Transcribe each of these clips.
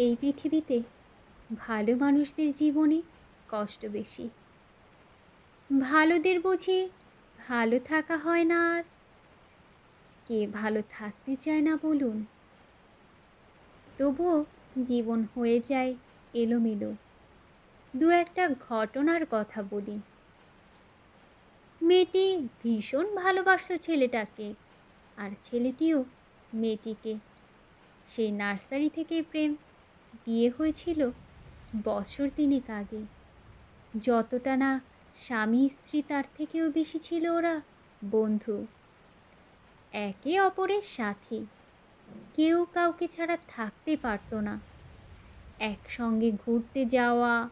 এই পৃথিবীতে ভালো মানুষদের জীবনে কষ্ট বেশি। ভালোদের বুঝি ভালো থাকা হয় না আর। কে ভালো থাকতে চায় না বলুন? তবুও জীবন হয়ে যায় এলোমেলো। দু একটা ঘটনার কথা বলি। মেয়েটি ভীষণ ভালোবাসত ছেলেটাকে আর ছেলেটিও মেয়েটিকে। সেই নার্সারি থেকে প্রেম বিয়ে হয়েছিল বছর তিনেক আগে। যতটা না স্বামী স্ত্রী তার থেকেও বেশি ছিল ওরা বন্ধু। একে অপরের সাথী। কেউ কাউকে ছাড়া থাকতে পারতো না। একসঙ্গে ঘুরতে যাওয়া।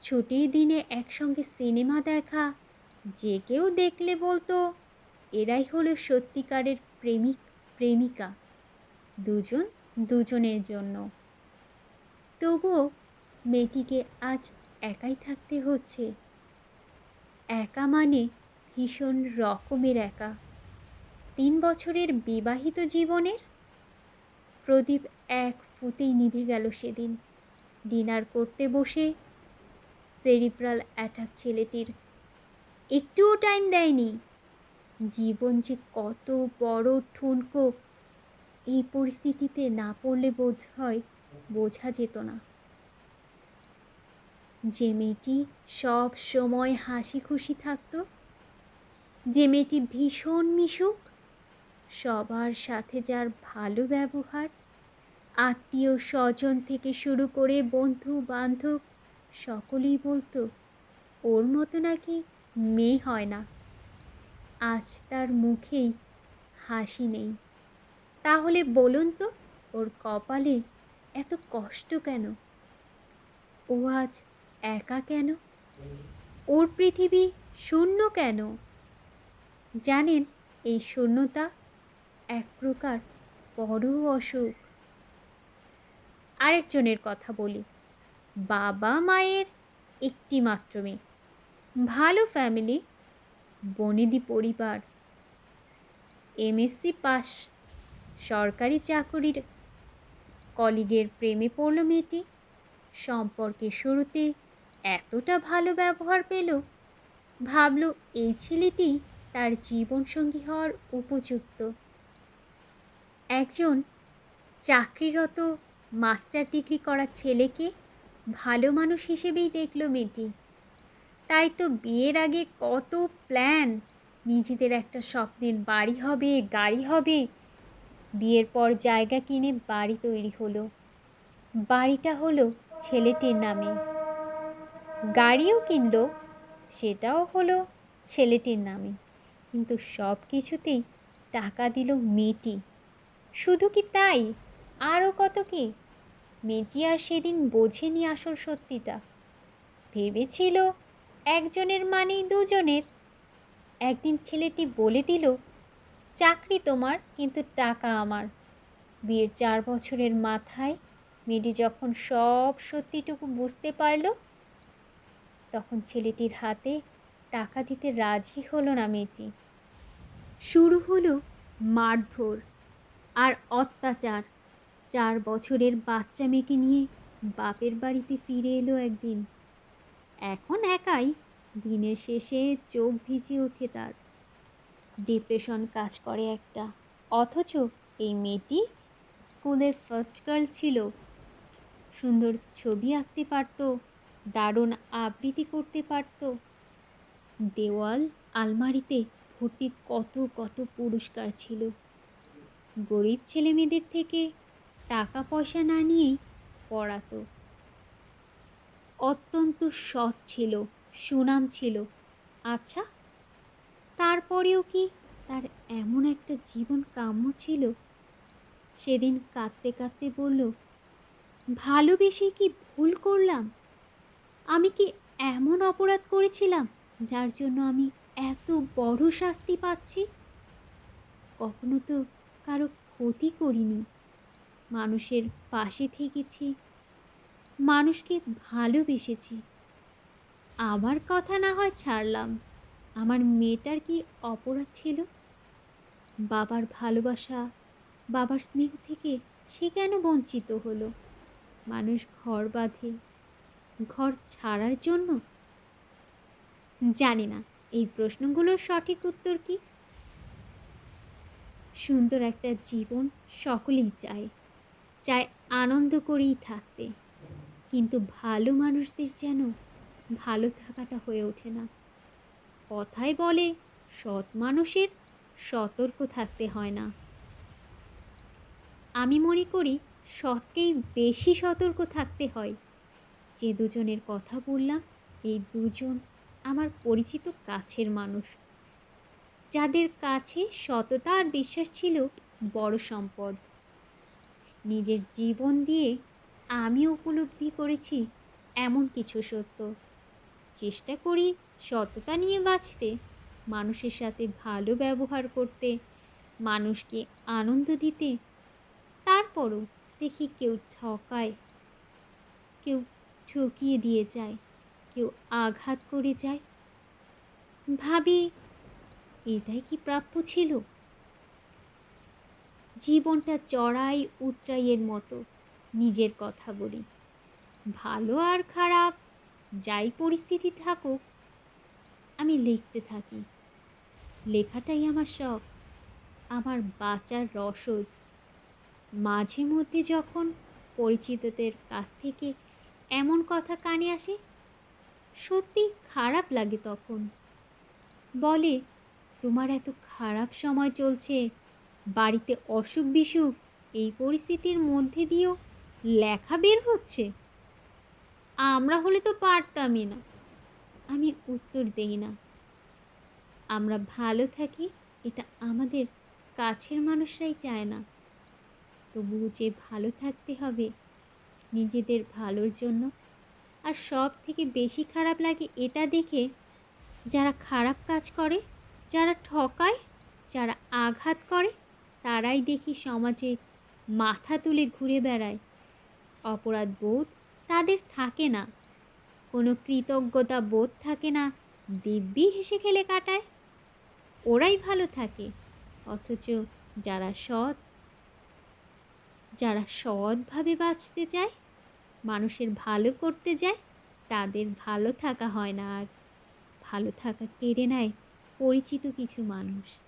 ছুটির দিনে একসঙ্গে সিনেমা দেখা। যে কেউ দেখলে বলতো, এরাই হলো সত্যিকারের প্রেমিক, প্রেমিকা। দুজন দুজনের জন্য। তবুও মেয়েটিকে আজ একাই থাকতে হচ্ছে। একা মানে ভীষণ রকমের একা। তিন বছরের বিবাহিত জীবনের প্রদীপ এক ফুতেই নিভে গেল সেদিন। ডিনার করতে বসে সেরিব্রাল অ্যাটাক ছেলেটির একটুও টাইম দেয়নি। জীবন যে কত বড় ঠুনকো এই পরিস্থিতিতে না পড়লে বোধ হয় বোঝা যেত না। যে মেয়েটি সব সময় হাসি খুশি থাকতো, যে মেয়েটি ভীষণ মিশুক, সবার সাথে যার ভালো ব্যবহার, আত্মীয় স্বজন থেকে শুরু করে বন্ধু বান্ধব সকলেই বলতো, ওর মতো নাকি মেয়ে হয় না। আজ তার মুখেই হাসি নেই। তাহলে বলুন তো, ওর কপালে এত কষ্ট কেন? ও আজ একা কেন? ওর পৃথিবী শূন্য কেন? জানেন, এই শূন্যতা এক প্রকার বড় অসুখ। আরেকজনের কথা বলি। বাবা মায়ের একটি মাত্র মেয়ে। ভালো ফ্যামিলি বনেদি পরিবার। এমএসসি পাস সরকারি চাকরির কলিগের প্রেমে পড়ল মেয়েটি। সম্পর্কের শুরুতে এতটা ভালো ব্যবহার পেল, ভাবল এই ছেলেটি তার জীবনসঙ্গী হওয়ার উপযুক্ত। একজন চাকরিরত মাস্টার ডিগ্রি করা ছেলেকে ভালো মানুষ হিসেবেই দেখল মেয়েটি। তাই তো বিয়ের আগে কত প্ল্যান, নিজেদের একটা স্বপ্নের বাড়ি হবে, গাড়ি হবে বিয়ের পর জায়গা কিনে বাড়ি তৈরি হলো। বাড়িটা হলো ছেলেটির নামে। গাড়িও কিনলো, সেটাও হলো ছেলেটির নামে। কিন্তু সব কিছুতেই টাকা দিল মেয়েটি। শুধু কি তাই? আরও কত কি? মেয়েটি আর সেদিন বোঝেনি আসল সত্যিটা। ভেবেছিল একজনের মানেই দুজনের। একদিন ছেলেটি বলে দিল চাকরি তোমার, কিন্তু টাকা আমার। বিয়ের চার বছরের মাথায় মেয়েটি যখন সব সত্যিটুকু বুঝতে পারল, তখন ছেলেটির হাতে টাকা দিতে রাজি হলো না মেয়েটি। শুরু হলো মারধর আর অত্যাচার। চার বছরের বাচ্চা মেয়েকে নিয়ে বাপের বাড়িতে ফিরে এলো একদিন। এখন একাই দিনের শেষে চোখ ভিজে ওঠে তার। ডিপ্রেশন কাজ করে একটা। অথচ এই মেয়েটি স্কুলের ফার্স্ট গার্ল ছিল। সুন্দর ছবি আঁকতে পারত, দারুণ আবৃত্তি করতে পারত। দেওয়াল, আলমারিতে ভর্তি কত কত পুরস্কার ছিল। গরিব ছেলে মেয়েদের থেকে টাকা পয়সা না নিয়েই পড়াতো। অত্যন্ত সৎ ছিল, সুনাম ছিল। আচ্ছা তারপরেও কি তার এমন একটা জীবন কাম্য ছিল? সেদিন কাঁদতে কাঁদতে বলল, ভালোবেসে কি ভুল করলাম? আমি কি এমন অপরাধ করেছিলাম যার জন্য আমি এত বড় শাস্তি পাচ্ছি? কখনো তো কারও ক্ষতি করিনি। মানুষের পাশে থেকেছি। মানুষকে ভালোবেসেছি। আমার কথা না হয় ছাড়লাম। আমার মেয়েটার কি অপরাধ ছিল? বাবার ভালোবাসা, বাবার স্নেহ থেকে সে কেন বঞ্চিত হলো? মানুষ ঘর বাঁধে, ঘর ছাড়ার জন্য? জানি না, এই প্রশ্নগুলোর সঠিক উত্তর কি? সুন্দর একটা জীবন সকলেই চায় চায় আনন্দ করেই থাকতে। কিন্তু ভালো মানুষদের যেন ভালো থাকাটা হয়ে ওঠে না। কথায় বলে, সৎ মানুষের সতর্ক থাকতে হয় না। আমি মনে করি, সৎকেই বেশি সতর্ক থাকতে হয়। যে দুজনের কথা বললাম, এই দুজন আমার পরিচিত কাছের মানুষ। যাদের কাছে সততা আর বিশ্বাস ছিল বড় সম্পদ। নিজের জীবন দিয়ে আমি উপলব্ধি করেছি এমন কিছু সত্য। চেষ্টা করি সততা নিয়ে বাঁচতে, মানুষের সাথে ভালো ব্যবহার করতে, মানুষকে আনন্দ দিতে। তারপরও দেখি কেউ ঠকায়, কেউ ঠকিয়ে দিয়ে যায়, কেউ আঘাত করে যায়। ভাবি, এটাই কি প্রাপ্য ছিল? জীবনটা চড়াই উতরাইয়ের মতো, নিজের কথা বলি। ভালো আর খারাপ যাই পরিস্থিতি থাকুক, আমি লিখতে থাকি। লেখাটাই আমার শখ, আমার বাঁচার রসদ। মাঝে মধ্যে যখন পরিচিতদের কাছ থেকে এমন কথা কানে আসে, সত্যি খারাপ লাগে তখন। বলে, তোমার এত খারাপ সময় চলছে, বাড়িতে অসুখ বিসুখ এই পরিস্থিতির মধ্যে দিয়েও লেখা বের হচ্ছে? আমরা হলে তো পারতামই না। আমি উত্তর দেই না। আমরা ভালো থাকি, এটা আমাদের কাছের মানুষরাই চায় না। তবু যে ভালো থাকতে হবে, নিজেদের ভালোর জন্য। আর সব থেকে বেশি খারাপ লাগে এটা দেখে যারা খারাপ কাজ করে, যারা ঠকায়, যারা আঘাত করে, তারাই দেখি সমাজে মাথা তুলে ঘুরে বেড়ায়। অপরাধ বোধ তাদের থাকে না। কোনো কৃতজ্ঞতা বোধ থাকে না, দিব্যি হেসে খেলে কাটায়। ওরাই ভালো থাকে, অথচ যারা সৎ, যারা সৎভাবে বাঁচতে চায়, মানুষের ভালো করতে যায়, তাদের ভালো থাকা হয় না আর। ভালো থাকা কেড়ে নেয় পরিচিত কিছু মানুষ।